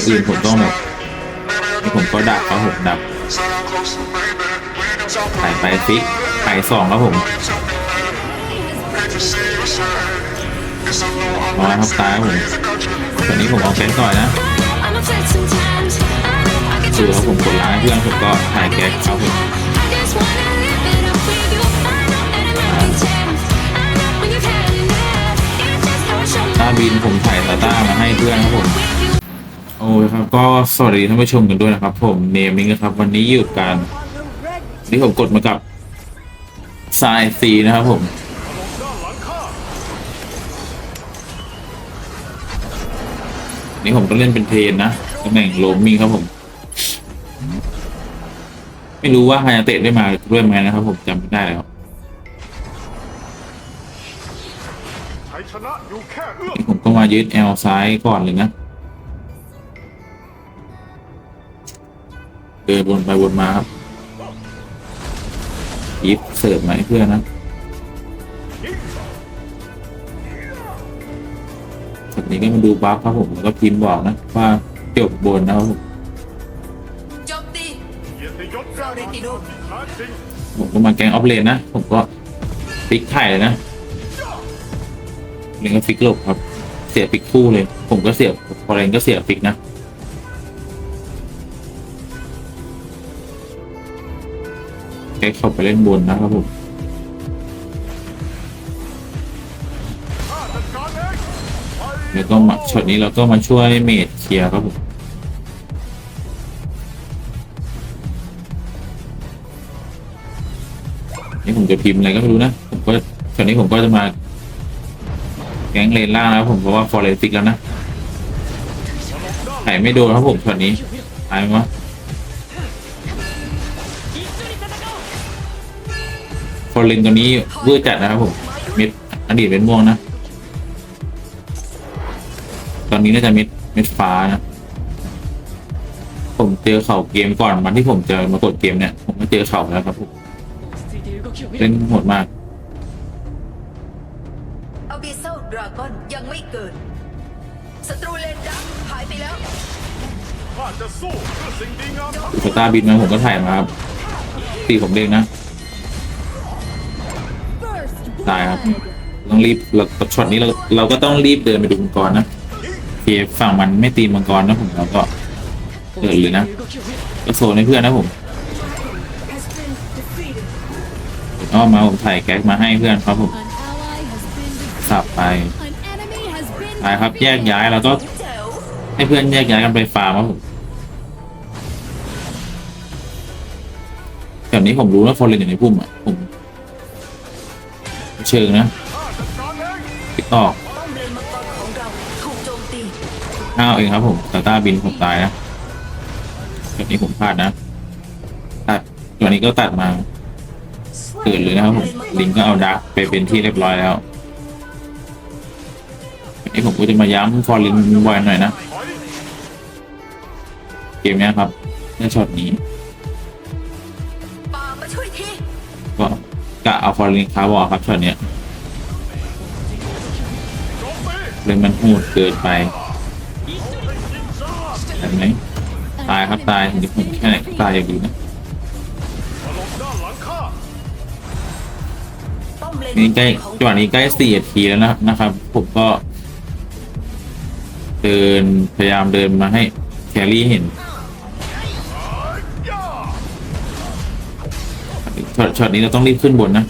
อย่างอื่นผมต้องแบบผมก็ดักครับผมดักไต่ไปฟิกไต่สองครับผมเอาครับตายครับผมตอนนี้ผมเอาแก๊สก่อนนะดูครับผมกดล้างเพื่อนผมก็ถ่ายแก๊สครับผมต้าบินผมถ่ายตาต้ามาให้เพื่อนครับผม โอ้ยครับก็สวัสดีท่านผู้ชมกันด้วยนะครับ ผมเนมมิงนะครับ วันนี้อยู่กันนี่ผมกดมากับทรายซีนะครับผมนี่ผมก็เล่นเป็นเทรนนะตำแหน่งโลมมิงครับผม ไม่รู้ว่าฮายาเตะได้มาด้วยไหมนะครับ ผมจำไม่ได้แล้วชัยชนะอยู่แค่เอื้อมนี่ผมก็มายึดแอลซ้ายก่อนเลยนะ เดินวนไปวนมาครับยิบเสิร์ฟมาให้เพื่อนนะจากนี้ก็มาดูบัฟครับผมแล้วก็พิมพ์บอกนะ ว่าจบบนนะครับผมโจมตีเกียรติยศเราได้ติดโดนที่แท้จริงผมก็มาแกงออฟเลนนะ ผมก็ฟิกไข่เลยนะเลนก็ฟิกหลบครับ เสียฟิกคู่เลย ผมก็เสียพอเลนก็เสียฟิกนะ แกเข้าไปเล่นบนนะครับผมแล้วก็มาช็อตนี้เราก็มาช่วยเมดเคลียร์ครับผมนี่ผมจะพิมพ์อะไรก็ไม่รู้นะ ผมก็ช็อตนี้ผมก็จะมา แก๊งเลนล่างแล้วผมเพราะว่าฟอร์เรสติกแล้วนะไข่ไม่โดนครับผมช็อตนี้ตายไหมวะ ฟอร์เรนตัวนี้เวอร์จัดนะครับผมเม็ดอดีตเป็นม่วงนะ ตอนนี้น่าจะเม็ดเม็ดฟ้านะ ผมเจอเข่าเกมก่อนวันที่ผมจะมากดเกมเนี่ย ผมก็เจอเข่าแล้วครับผมเล่นโหดมากอบิโซดราก้อนยังไม่เกิดศัตรูเลนดักหายไปแล้วข้าจะสู้เพื่อสิ่งดีงามทั้งสตาร์บินมาผมก็ถ่ายมาครับตีผมเด้งนะ ตายครับต้องรีบเราช็อตนี้เราเราก็ต้องรีบเดินไปดูมังกรนะเคฝั่งมันไม่ตีมังกรนะผมเราก็เดินเลยนะก็โซนให้เพื่อนนะผมอ้อมาผมถ่ายแก๊กมาให้เพื่อนครับผมสับไปไปครับแยกย้ายแล้วก็ให้เพื่อนแยกย้ายกันไปฟาร์มครับผมแบบนี้ผมรู้ว่าฟอร์เรนอยู่ในพุ่มอะผม เชิงนะติดออกป้อมเลนมังกรของเราถูกโจมตีห้าวเองครับผมตาต้าบินผมตายนะแบบนี้ผมพลาดนะตัดตัวนี้ก็ตัดมาเกิดเลยนะครับผมลิงก็เอาดักไปเป็นที่เรียบร้อยแล้วอันนี้ผมก็จะมาย้ำฟอร์ลินบ่อยหน่อยนะ เกมเนี้ยครับในช็อตนี้ กะเอาฟอร์ลินคาร์บอครับช็อตเนี้ยเลยมันโหดเกินไปเห็นไหมตายครับตายเดี๋ยวผมแค่ไหนตายอย่างดีนะนี่ใกล้จังหวะนี้ใกล้สี่นาทีแล้วนะนะครับ ผมก็ เดินพยายามเดินมาให้แครี่เห็น ช็อตช็อตนี้เราต้องรีบขึ้นบนนะ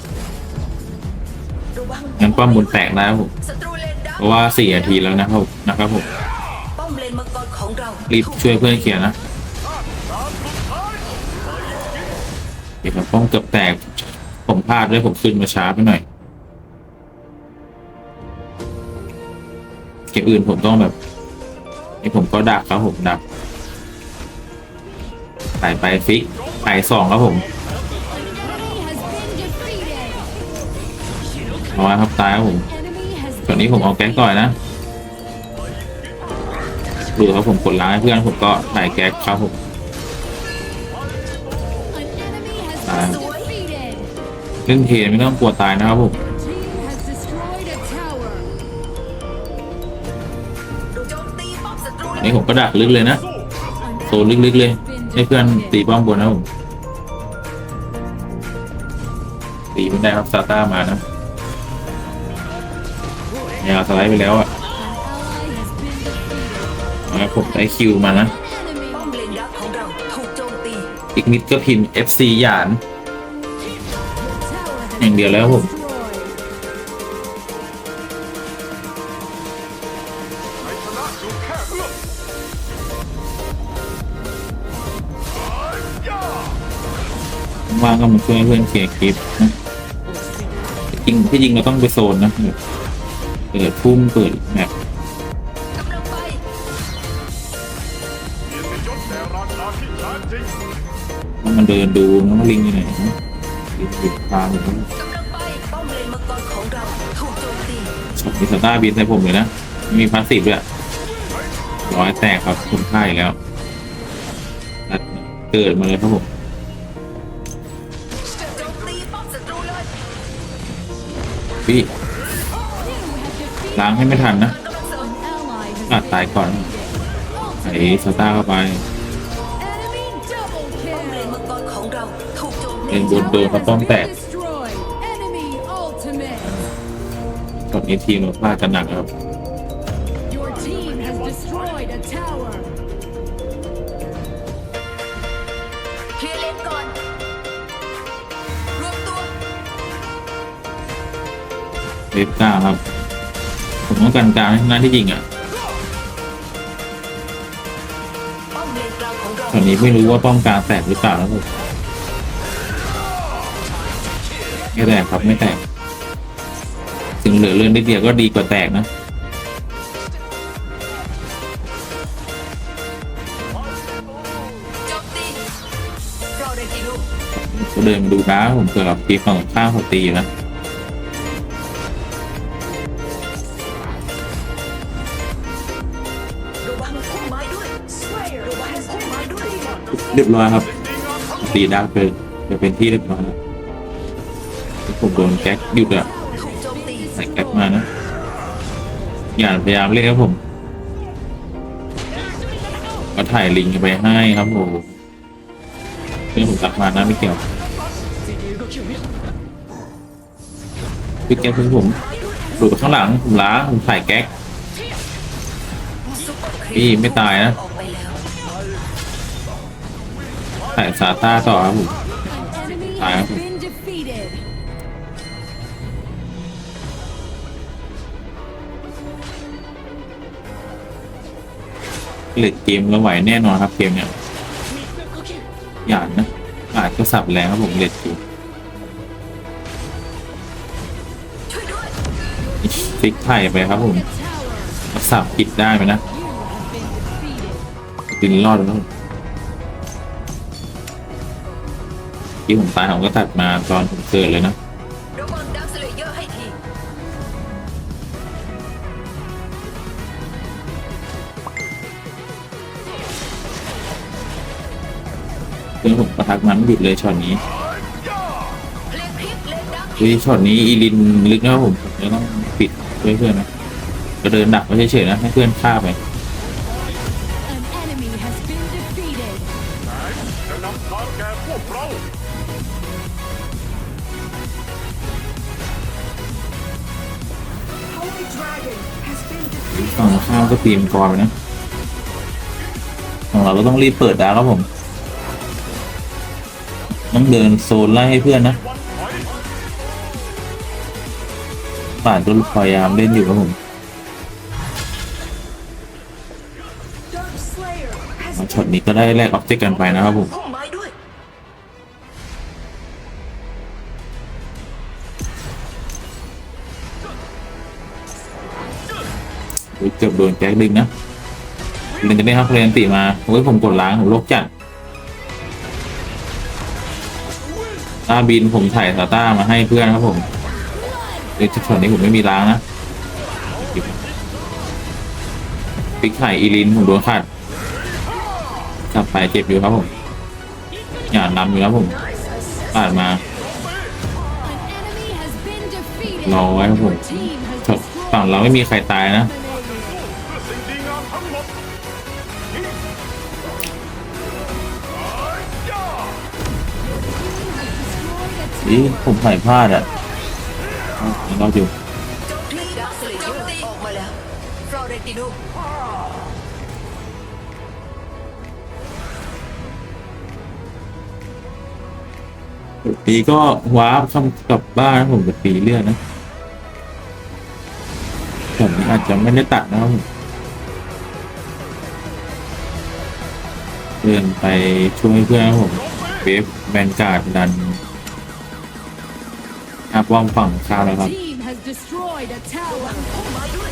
ระวังงั้นป้อมบนแตกได้ครับผมศัตรูเลนดักเพราะว่าสี่นาทีแล้วนะครับนะครับผมป้อมเลนมังกรของเรารีบช่วยเพื่อนเคลียร์นะตามสุดท้ายเดี๋ยวผมป้องเกือบแตก ผมพลาดด้วยผมขึ้นมาช้าไปหน่อยเกมอื่นผมต้องแบบนี่ผมก็ดักครับผมดักไต่ไปฟิกไต่สองครับผม เอาครับตายครับผมตอนนี้ผมเอาแก๊กก่อนนะดูครับผมกดล้างเพื่อนผมก็ถ่ายแก๊กครับผมเล่นเทไม่ต้องกลัวตายนะครับผมตอมศัตรูเลอันนี้ผมก็ดักลึกเลยนะโซนลึกๆเลยให้เพื่อนตีป้อมบนนะผมตีไม่ได้ครับซาต้ามานะ ยาวสไลด์ไปแล้วอะเอาละผมได้คิวมานะ อีกนิดก็พิมพ์ FC หยาน อย่างเดียวแล้วผมว่างก็มาช่วยเพื่อนเสียคลิปนะจริงที่จริงเราต้องไปโซนนะ เปิดพุ่มเปิดแมปกำลังไปเกียรติยศแด่ราชาที่แท้จริงต้องมาเดินดูน้องลิงอยู่ไหนนะลิงอยู่ทางอยู่นะกำลังไปป้อมเลนมังกรของเราถูกโจมตีช็อตมีสตาร์บินใส่ผมเลยนะ มีพาสซีฟด้วยร้อยแตกครับคุณค่าอีกแล้วเกิดมาเลยครับผมพี่ ล้างให้ไม่ทันนะอาจตายก่อนไอ้สตาร์เข้าไปเป็นบนโดนกระป้อมแตกตอนนี้ทีมเราพลาดกันหนักครับเอฟก้าครับ ผมต้องการกลางให้น้าที่ยิงอะตอนนี้ไม่รู้ว่าป้อมกลางแตกหรือเปล่าแล้วไม่แตกครับไม่แตก ถึงเหลือเรื่องนิดเดียวก็ดีกว่าแตกนะเราได้กี่ลูกก็เดินมาดูด้าผมเผื่อกับทีมฝั่งข้างผมตีอยู่นะ รียบร้อยครับดีงามทั้งตีด้าเป็นจะเป็นที่เรียบร้อยแล้วผมโดนแก๊กหยุดอะใส่แก๊กมานะอย่าพยายามเล่นครับผมก็ถ่ายลิงก์ไปให้ครับผมเรื่องผมตักมานะไม่เกี่ยวพี่แก๊กคือผมดูดข้างหลังผมล้าผมใส่แก๊กพี่ไม่ตายนะ ส่ซาต้าต่อครับผม An enemy Fire. has been defeated. เล็ดเกมแล้วไหวแน่นอนครับเกมเนี้ยอย่านะอาจก็สับแรงครับผมเล็ดเกมช่วยด้วยฟิกไถ่ไปครับผมสับผิดได้ไหมนะดินรอดแล้ว ที่ผมตายผมก็ตัดมาตอนผมเกิดเลยนะระวังดักสเลเยอร์ให้ทีเพื่อนผมประทักมันไม่หยุดเลยช็อตนี้เพลงคลิปเลนดักวิช็อตนี้อีลินลึกนะครับผมผมจะต้องปิดช่วยเพื่อนนะก็เดินดักไม่เฉยๆนะให้เพื่อนฆ่าไป ฝั่งข้ามก็ตีมกรไปนะของเราก็ต้องรีบเปิดดาร์กครับผม ต้องเดินโซนไล่ให้เพื่อนนะวันถอยป่านก็พยายามเล่นอยู่ครับผมเอาช็อตนี้ก็ได้แลกออบเจกต์กันไปนะครับผม เกือบโดนแจ็คดึงนะเล่นจะได้ครับเพลนติมาโอ้ยผมกดล้างผมโลกจัดต้าบินผมถ่ายตาต้ามาให้เพื่อนครับผมเดี๋ยวช็อตนี้ผมไม่มีล้างนะปิกไข่อีลินผมโดนขัดกลับไปเจ็บอยู่ครับผมอย่านำอยู่ครับผมปาดมา An enemy has been defeated. รอไว้ครับผม Your team has ช็อตฝั่งเราไม่มีใครตายนะ อีผมถ่ายพลาดอะอ้าวยังรอดอยู่โจมตีดาวสเลเยอร์ออกมาแล้วฟลอเรนติโนปีก็ว้าร์ปคำกลับบ้านนะผมกับปีเลื่อนนะแต่นี้อาจจะไม่ได้ตัดนะครับผมเดินไปช่วยเพื่อนครับผมเวฟแวนการ์ดดัน อาป้อมฝั่งข้าวแล้วครับ Team has destroyed a tower. พุ่มไม้ด้วย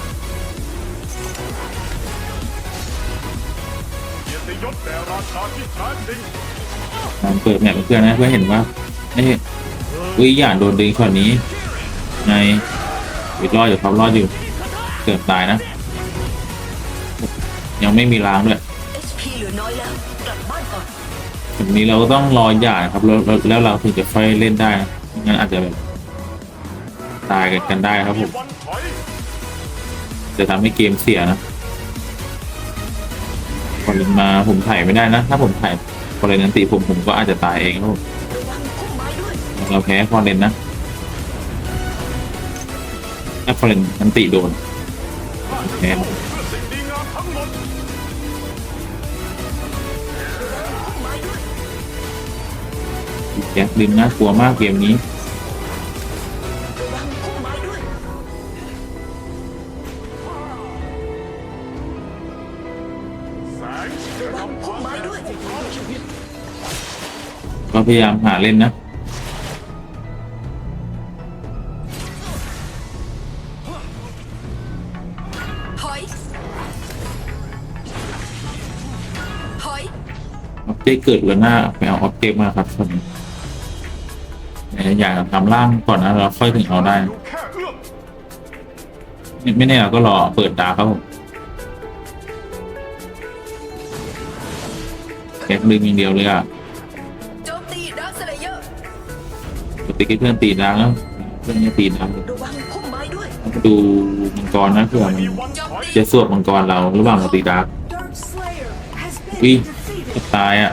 เกียรติยศแด่ราชาที่แท้จริงมันเปิดแมปให้เพื่อนนะเพื่อเห็นว่าเอ้ยอุ้ยอย่าโดนดึงช็อตนี้ไงวิดรอดอยู่ครับรอดอยู่เกือบตายนะ ยังไม่มีล้างด้วย HP เหลือน้อยแล้วกลับบ้านก่อนแบบนี้เราก็ต้องรอหย่านะครับแล้วแล้วแล้วเราถึงจะค่อยเล่นได้นะไม่งั้นอาจจะแบบ ตายกันกันได้ครับผม จะทำให้เกมเสียนะพอลินมาผมถ่ายไม่ได้นะ ถ้าผมถ่ายพอเลนนันติผมผมก็อาจจะตายเองครับผมเราแพ้พอเลนนะถ้าพอเลนนันติโดนแพ้เพื่อสิ่งดีงหมดพุ่มไม้ด้วยแจ็คลินน่ากลัวมากเกมนี้ พยายามหาเล่นนะ ถอย ถอย ออบเจกต์เกิดแล้วหน้าไปเอาออบเจกต์มาครับส่วนนี้อยากทำร่างก่อนนะเราค่อยถึงเอาได้ไม่แน่เราก็รอเปิดดาครับผมแกดึงอย่างเดียวเลยอะ ปกติเพื่อนตีดาวแล้วเพื่อนยังตีดาวเลยระวังพุ่มไม้ด้วยต้องดูมังกรนะเผื่อมันมีวันถอยจะสวดมังกรเราระหว่างเราตีดาว Dark Slayer has วิจะตายอะ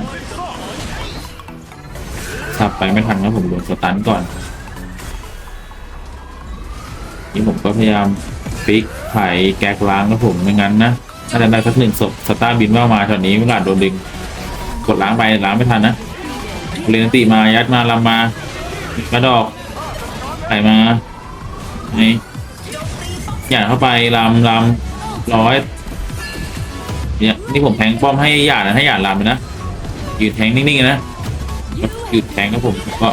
สับไปไม่ทันครับผมโดนสตันก่อน นี่ผมก็พยายามฟิกไถแก๊กล้างครับผมไม่งั้นนะถ้าจะได้สักหนึ่งศพสตาร์บินว่ามาตอนนี้เวลาโดนดึง กดล้างไปล้างไม่ทันนะเรนติมายัดมาลำมา กระดอกไถมาไอ้หยาดเข้าไปลำลำร้อยเนี่ยนี่ผมแทงป้อมให้หยาดนะให้หยาดลำเลยนะหยืนแทงนิ่งๆนะหยุดแทงครับผมก็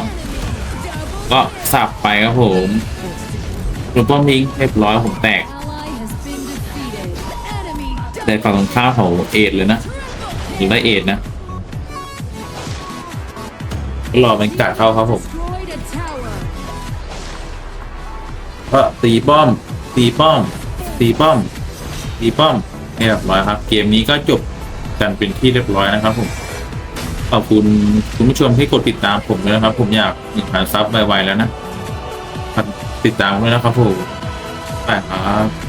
ก็สับไปครับผมโดนป้อมทิ้งเรียบร้อยผมแตกแต่ฝั่งตรงข้ามเขาเอ็ดเลยนะอยู่ได้เอ็ดนะรอมันกัดเข้าครับผม ก็ตีป้อม ตีป้อม ตีป้อม ตีป้อมเรียบร้อยครับ เกมนี้ก็จบกันเป็นที่เรียบร้อยนะครับผมขอบคุณคุณผู้ชมที่กดติดตามผมด้วยนะครับ ผมอยากหนึ่งพันซับไวๆแล้วนะติดตามด้วยนะครับผมไปครับ